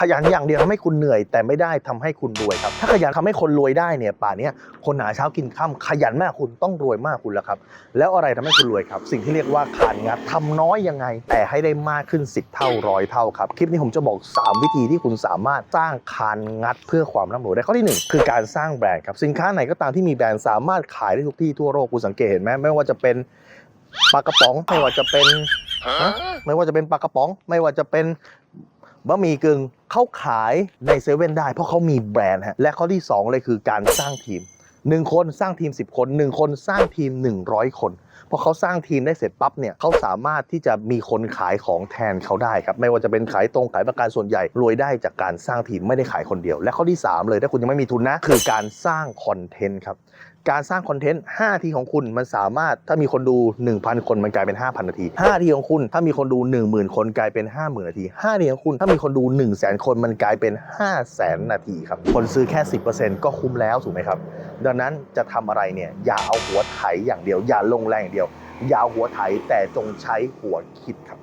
ขยันอย่างเดียวทำให้คุณเหนื่อย แต่ไม่ได้ทำให้คุณรวยครับ ถ้าขยันทำให้คนรวยได้เนี่ยป่านี้คนหาเช้ากินค่ำขยันมากคุณต้องรวยมากคุณแล้วครับ แล้วอะไรทำให้คุณรวยครับ สิ่งที่เรียกว่าขานงัดทำน้อยยังไง แต่ให้ได้มากขึ้น 10 เท่าร้อยเท่าครับ คลิปนี้ผมจะบอก 3 วิธีที่คุณสามารถสร้างคานงัดเพื่อความร่ำรวยได้ข้อที่ 1 คือการสร้างแบรนด์ครับสินค้าไหนก็ตามที่มีแบรนด์สามารถขายได้ทุกที่ทั่วโลกคุณสังเกตเห็นไหมไม่ว่าจะเป็นปลากระป๋องไม่ว่าจะเป็นไม่ว่าจะเป็นปลากระป๋อง ไม่ว่าจะเป็น บะหมี่กึ่งเขาขายในเซเว่นได้ เพราะเขามีแบรนด์ฮะและข้อที่สองเลยคือการสร้างทีมหนึ่งคนสร้างทีม 10 คนหนึ่งคนสร้างทีม 100 คนพอเขาสร้างทีมได้เสร็จปั๊บเนี่ยเขาสามารถที่จะมีคนขายของแทนเขาได้ครับไม่ว่าจะเป็นขายตรงขายประกันส่วนใหญ่รวยได้จากการสร้างทีมไม่ได้ขายคนเดียว และข้อที่ 3 เลยถ้าคุณยังไม่มีทุนนะ คือการสร้างคอนเทนต์ครับการสร้างคอนเทนต์5ทีของคุณมันสามารถถ้ามีคนดู 1,000 คนมันกลายเป็น 5,000 นาที5ทีของคุณถ้ามีคนดู 10,000 คนกลายเป็น 50,000 นาที5ทีของคุณถ้ามีคนดู 1 0 0 0 0แคนมันกลายเป็น 5 0 0 0 0 0นาทีครับคนซื้อแค่ 10%ก็คุ้มแล้วถูกไหมครับ ดังนั้นจะทำอะไรเนี่ยอย่าเอาหัวไถอย่างเดียวอย่าลงแรงอย่างเดียว อย่าเอาหัวไถแต่จงใช้หัวคิดครับ